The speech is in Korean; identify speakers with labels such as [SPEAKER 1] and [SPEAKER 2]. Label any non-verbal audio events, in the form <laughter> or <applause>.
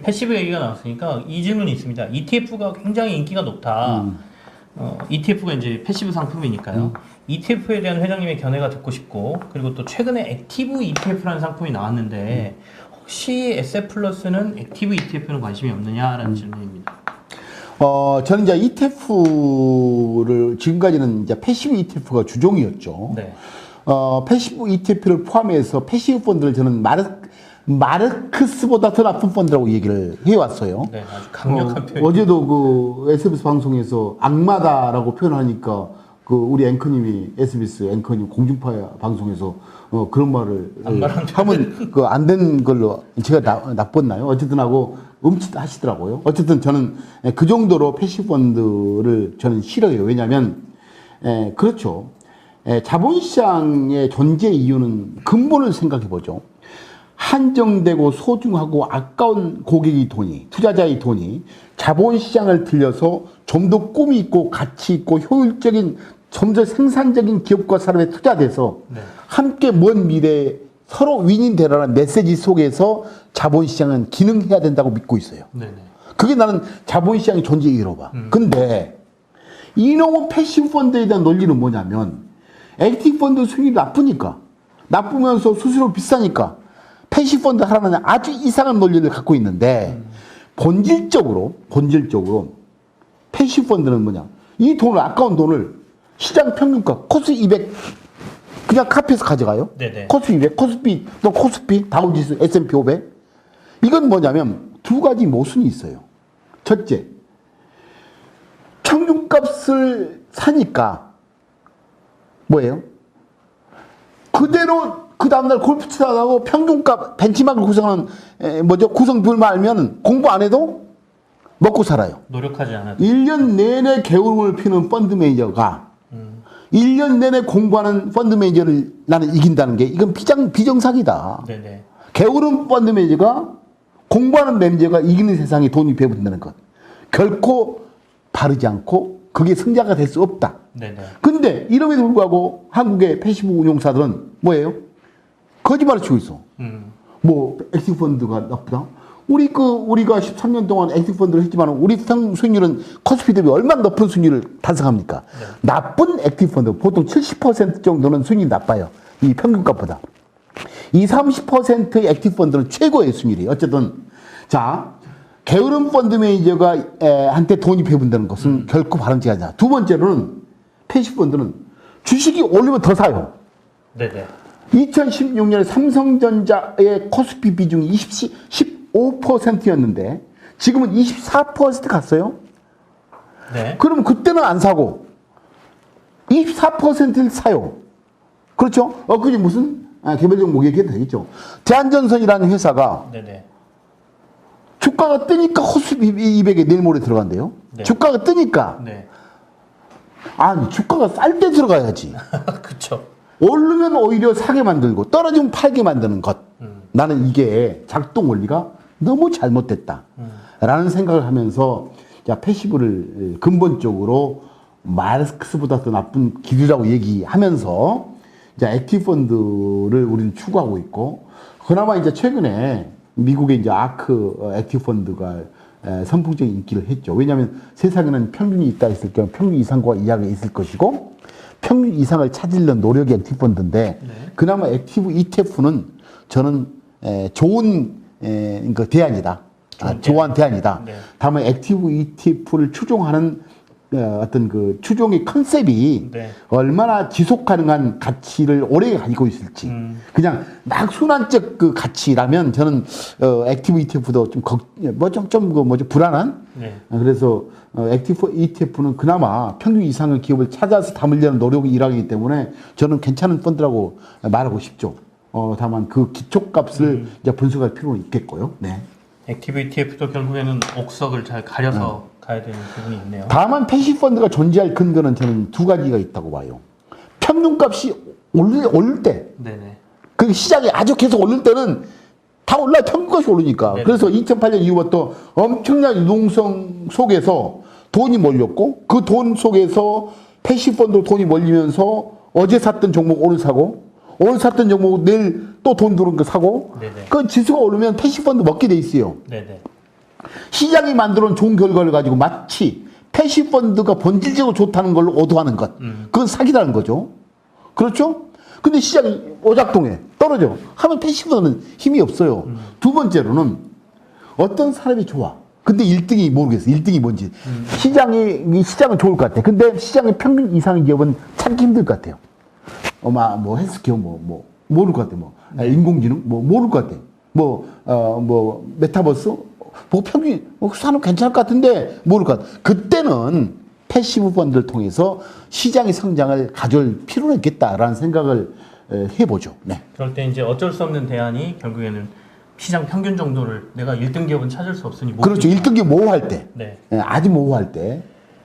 [SPEAKER 1] 패시브 얘기가 나왔으니까 이 질문이 있습니다. ETF가 굉장히 인기가 높다.
[SPEAKER 2] 음.
[SPEAKER 1] 어, ETF가 이제 패시브 상품이니까요. ETF에 대한 회장님의 견해가 듣고 싶고 그리고 또 최근에 액티브 ETF라는 상품이 나왔는데 혹시 SF 플러스는 액티브 ETF는 관심이 없느냐라는 질문입니다.
[SPEAKER 2] 어, 저는 이제 ETF를 지금까지는 이제 패시브 ETF가 주종이었죠.
[SPEAKER 1] 네.
[SPEAKER 2] 어, 패시브 ETF를 포함해서 패시브 펀드를 저는 마르, 마르크스보다 더 나쁜 펀드라고 얘기를 해왔어요.
[SPEAKER 1] 네, 아주 강력한 표현.
[SPEAKER 2] 어, 제도 그 SBS 방송에서 악마다라고 표현하니까 그 우리 앵커님이 SBS 앵커님 공중파 방송에서 어, 그런 말을 하면 그 안 된 걸로 제가 나, 나빴나요? 어쨌든 하고 음치 하시더라고요. 어쨌든 저는 그 정도로 패시브 펀드를 저는 싫어요. 왜냐하면 에, 그렇죠. 에, 자본시장의 존재 이유는 근본을 생각해 보죠. 한정되고 소중하고 아까운 고객의 돈이, 투자자의 돈이 자본시장을 들려서 좀 더 꿈이 있고 가치 있고 효율적인 좀 더 생산적인 기업과 사람에 투자돼서
[SPEAKER 1] 네.
[SPEAKER 2] 함께 먼 미래에 서로 윈윈 되라는 메시지 속에서 자본시장은 기능해야 된다고 믿고 있어요.
[SPEAKER 1] 네네.
[SPEAKER 2] 그게 나는 자본시장의 존재 이유로 봐. 근데 이놈의 패시브 펀드에 대한 논리는 뭐냐면 액티브 펀드 수익이 나쁘니까 나쁘면서 수수료 비싸니까 패시브 펀드 하라는 아주 이상한 논리를 갖고 있는데 본질적으로 본질적으로 패시브 펀드는 뭐냐 이 돈을 아까운 돈을 시장 평균가 코스 200 그냥 카피해서 가져가요.
[SPEAKER 1] 네네.
[SPEAKER 2] 코스 200, 코스피 또 코스피 다우지수 S&P 500 이건 뭐냐면 두 가지 모순이 있어요. 첫째, 평균값을 사니까 뭐예요? 그대로 그 다음날 골프 치다 가고 평균값 벤치마크를 구성하는 에, 뭐죠 구성 비율만 알면 공부 안 해도 먹고 살아요.
[SPEAKER 1] 노력하지 않아도.
[SPEAKER 2] 1년 내내 게으름을 피는 펀드 매니저가
[SPEAKER 1] 음.
[SPEAKER 2] 1년 내내 공부하는 펀드 매니저를 나는 이긴다는 게 이건 비정, 비정상이다.
[SPEAKER 1] 네네.
[SPEAKER 2] 게으른 펀드 매니저가 공부하는 매니저가 이기는 세상에 돈이 배분되는 것. 결코 바르지 않고 그게 승자가 될 수 없다.
[SPEAKER 1] 네네.
[SPEAKER 2] 근데 이름에도 불구하고 한국의 패시브 운용사들은 뭐예요? 거짓말을 치고 있어.
[SPEAKER 1] 음.
[SPEAKER 2] 뭐 액티브 펀드가 나쁘다. 우리 그 우리가 13년 동안 액티브 펀드를 했지만 우리 평 수익률은 코스피 대비 얼마나 높은 수익률을 달성합니까? 나쁜 액티브 펀드 보통 70% 정도는 수익률이 나빠요. 이 평균값보다. 이 30%의 액티브 펀드는 최고의 수익률이에요. 어쨌든 자 게으른 펀드 매니저가 에, 한테 돈이 배분되는 것은 결코 바람직하지 않아. 두 번째로는 패시브 펀드는 주식이 올리면 더 사요.
[SPEAKER 1] 네네.
[SPEAKER 2] 2016년에 삼성전자의 코스피 비중이 20, 15%였는데 지금은 24% 갔어요.
[SPEAKER 1] 네.
[SPEAKER 2] 그러면 그때는 안 사고 24%를 사요. 그렇죠? 어, 그게 무슨 아, 개별 종목 얘기해도 되겠죠. 대한전선이라는 회사가
[SPEAKER 1] 네네.
[SPEAKER 2] 주가가 뜨니까 코스피 200에 내일 모레 들어간대요.
[SPEAKER 1] 네.
[SPEAKER 2] 주가가 뜨니까
[SPEAKER 1] 네.
[SPEAKER 2] 아니 주가가 쌀 때 들어가야지. <laughs>
[SPEAKER 1] 그쵸.
[SPEAKER 2] 오르면 오히려 사게 만들고 떨어지면 팔게 만드는 것.
[SPEAKER 1] 음.
[SPEAKER 2] 나는 이게 작동 원리가 너무 잘못됐다. 라는 생각을 하면서 자, 패시브를 근본적으로 마르크스보다 더 나쁜 기류라고 얘기하면서 이제 액티브 펀드를 우리는 추구하고 있고 그나마 이제 최근에 미국의 이제 아크 어, 액티브 펀드가 에, 선풍적인 인기를 했죠. 왜냐하면 세상에는 평균이 있다 있을 경우 평균 이상과 이하가 있을 것이고 평균 이상을 찾으려는 노력이 액티브 펀드인데 그나마 액티브 ETF는 저는 에, 좋은 에, 그 대안이다. 아,
[SPEAKER 1] 좋은
[SPEAKER 2] 대안이다.
[SPEAKER 1] 네.
[SPEAKER 2] 다만 액티브 ETF를 추종하는 어, 어떤 그 추종의 컨셉이
[SPEAKER 1] 네. 얼마나
[SPEAKER 2] 지속 가능한 가치를 오래 가지고 있을지
[SPEAKER 1] 음.
[SPEAKER 2] 그냥 막 순환적 그 가치라면 저는 어, 액티브 ETF도 좀뭐좀좀그 뭐죠 불안한
[SPEAKER 1] 네.
[SPEAKER 2] 어, 그래서 어, 액티브 ETF는 그나마 평균 이상의 기업을 찾아서 담으려는 노력이 일하기 때문에 저는 괜찮은 펀드라고 말하고 싶죠. 어, 다만 그 기초값을
[SPEAKER 1] 음.
[SPEAKER 2] 이제 분석할 필요는 있겠고요. 네.
[SPEAKER 1] 액티브 ETF도 결국에는 옥석을 잘 가려서 가야 되는 부분이 있네요.
[SPEAKER 2] 다만 패시브 펀드가 존재할 근거는 저는 두 가지가 있다고 봐요. 평균값이 오를, 오를 때,
[SPEAKER 1] 네네.
[SPEAKER 2] 그 시장이 아주 계속 오를 때는 다 올라요. 평균값이 오르니까.
[SPEAKER 1] 네.
[SPEAKER 2] 그래서 2008년 이후부터 엄청난 유동성 속에서 돈이 몰렸고 그 돈 속에서 패시브 펀드로 돈이 몰리면서 어제 샀던 종목 오늘 사고 오늘 샀던 종목 내일 또 돈 들어온 거 사고
[SPEAKER 1] 네네.
[SPEAKER 2] 그 지수가 오르면 패시브 펀드 먹게 돼 있어요.
[SPEAKER 1] 네네.
[SPEAKER 2] 시장이 만들어 놓은 좋은 결과를 가지고 마치 패시 펀드가 본질적으로 좋다는 걸로 오도하는 것. 그건 사기라는 거죠. 그렇죠? 근데 시장이 오작동에 떨어져. 하면 패시 펀드는 힘이 없어요. 두 번째로는 어떤 사람이 좋아. 근데 1등이 모르겠어. 1등이 뭔지. 시장이, 이 시장은 좋을 것 같아. 근데 시장의 평균 이상의 기업은 찾기 힘들 것 같아요. 어마 뭐 헬스케어 뭐뭐 모를 것 같아 뭐 아, 인공지능 뭐 모를 것 같아 뭐 어 뭐 메타버스 뭐 평균 뭐 산업 괜찮을 것 같은데 모를 것 같아 그때는 패시브 펀드를 통해서 시장의 성장을 가져올 필요는 있겠다라는 생각을 에, 해보죠. 네.
[SPEAKER 1] 그럴 때 이제 어쩔 수 없는 대안이 결국에는 시장 평균 정도를 내가 1등 기업은 찾을 수 없으니 못
[SPEAKER 2] 그렇죠. 1등기 모호할 때,
[SPEAKER 1] 네.
[SPEAKER 2] 예, 아주 모호할 때